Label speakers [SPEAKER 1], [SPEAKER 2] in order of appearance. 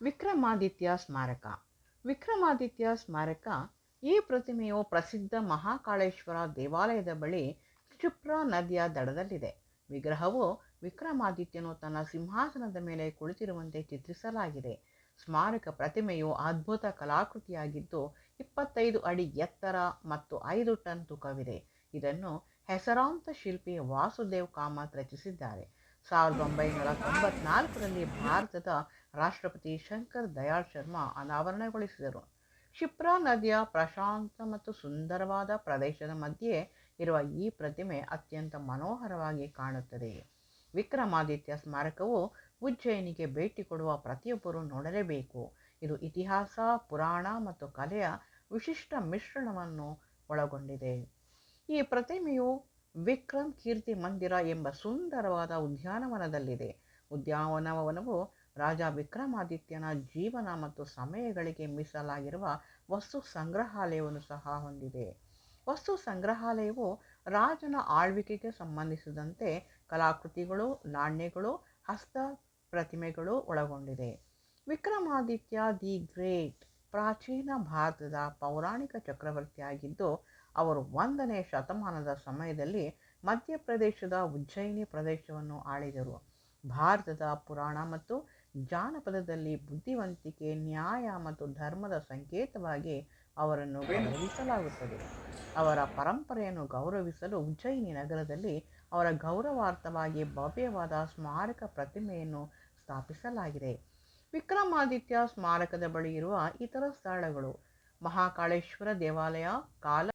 [SPEAKER 1] ವಿಕ್ರಮಾದಿತ್ಯ ಸ್ಮಾರಕ. ವಿಕ್ರಮಾದಿತ್ಯ ಸ್ಮಾರಕ ಈ ಪ್ರತಿಮೆಯು ಪ್ರಸಿದ್ಧ ಮಹಾಕಾಳೇಶ್ವರ ದೇವಾಲಯದ ಬಳಿ ಕ್ಷಿಪ್ರಾ ನದಿಯ ದಡದಲ್ಲಿದೆ. ವಿಗ್ರಹವು ವಿಕ್ರಮಾದಿತ್ಯನು ತನ್ನ ಸಿಂಹಾಸನದ ಮೇಲೆ ಕುಳಿತಿರುವಂತೆ ಚಿತ್ರಿಸಲಾಗಿದೆ. ಸ್ಮಾರಕ ಪ್ರತಿಮೆಯು ಅದ್ಭುತ ಕಲಾಕೃತಿಯಾಗಿದ್ದು ಇಪ್ಪತ್ತೈದು ಅಡಿ ಎತ್ತರ ಮತ್ತು ಐದು ಟನ್ ತೂಕವಿದೆ. ಇದನ್ನು ಹೆಸರಾಂತ ಶಿಲ್ಪಿ ವಾಸುದೇವ್ ಕಾಮತ್ ರಚಿಸಿದ್ದಾರೆ. ಸಾವಿರದ ಒಂಬೈನೂರ ತೊಂಬತ್ನಾಲ್ಕರಲ್ಲಿ ಭಾರತದ ರಾಷ್ಟ್ರಪತಿ ಶಂಕರ್ ದಯಾಳ್ ಶರ್ಮಾ ಅನಾವರಣಗೊಳಿಸಿದರು. ಕ್ಷಿಪ್ರಾ ನದಿಯ ಪ್ರಶಾಂತ ಮತ್ತು ಸುಂದರವಾದ ಪ್ರದೇಶದ ಮಧ್ಯೆ ಇರುವ ಈ ಪ್ರತಿಮೆ ಅತ್ಯಂತ ಮನೋಹರವಾಗಿ ಕಾಣುತ್ತದೆ. ವಿಕ್ರಮಾದಿತ್ಯ ಸ್ಮಾರಕವು ಉಜ್ಜಯಿನಿಗೆ ಭೇಟಿ ಕೊಡುವ ಪ್ರತಿಯೊಬ್ಬರೂ ನೋಡಲೇಬೇಕು. ಇದು ಇತಿಹಾಸ, ಪುರಾಣ ಮತ್ತು ಕಲೆಯ ವಿಶಿಷ್ಟ ಮಿಶ್ರಣವನ್ನು ಒಳಗೊಂಡಿದೆ. ಈ ಪ್ರತಿಮೆಯು ವಿಕ್ರಮ್ ಕೀರ್ತಿ ಮಂದಿರ ಎಂಬ ಸುಂದರವಾದ ಉದ್ಯಾನವನದಲ್ಲಿದೆ. ಉದ್ಯಾನವನವು ರಾಜ ವಿಕ್ರಮಾದಿತ್ಯನ ಜೀವನ ಮತ್ತು ಸಮಯಗಳಿಗೆ ಮೀಸಲಾಗಿರುವ ವಸ್ತು ಸಂಗ್ರಹಾಲಯವನ್ನು ಸಹ ಹೊಂದಿದೆ. ವಸ್ತು ಸಂಗ್ರಹಾಲಯವು ರಾಜನ ಆಳ್ವಿಕೆಗೆ ಸಂಬಂಧಿಸಿದಂತೆ ಕಲಾಕೃತಿಗಳು, ನಾಣ್ಯಗಳು, ಹಸ್ತ ಪ್ರತಿಮೆಗಳು ಒಳಗೊಂಡಿದೆ. ವಿಕ್ರಮಾದಿತ್ಯ ದಿ ಗ್ರೇಟ್, ಪ್ರಾಚೀನ ಭಾರತದ ಪೌರಾಣಿಕ ಚಕ್ರವರ್ತಿಯಾಗಿದ್ದು ಅವರು ಒಂದನೇ ಶತಮಾನದ ಸಮಯದಲ್ಲಿ ಮಧ್ಯಪ್ರದೇಶದ ಉಜ್ಜಯಿನಿ ಪ್ರದೇಶವನ್ನು ಆಳಿದರು. ಭಾರತದ ಪುರಾಣ ಮತ್ತು ಜಾನಪದದಲ್ಲಿ ಬುದ್ಧಿವಂತಿಕೆ, ನ್ಯಾಯ ಮತ್ತು ಧರ್ಮದ ಸಂಕೇತವಾಗಿ ಅವರನ್ನು ಗೌರವಿಸಲಾಗುತ್ತದೆ. ಅವರ ಪರಂಪರೆಯನ್ನು ಗೌರವಿಸಲು ಉಜ್ಜಯಿನಿ ನಗರದಲ್ಲಿ ಅವರ ಗೌರವಾರ್ಥವಾಗಿ ಭವ್ಯವಾದ ಸ್ಮಾರಕ ಪ್ರತಿಮೆಯನ್ನು ಸ್ಥಾಪಿಸಲಾಗಿದೆ. ವಿಕ್ರಮಾದಿತ್ಯ ಸ್ಮಾರಕದ ಬಳಿ ಇರುವ ಇತರ ಸ್ಥಳಗಳು ಮಹಾಕಾಳೇಶ್ವರ ದೇವಾಲಯ, ಕಾಲ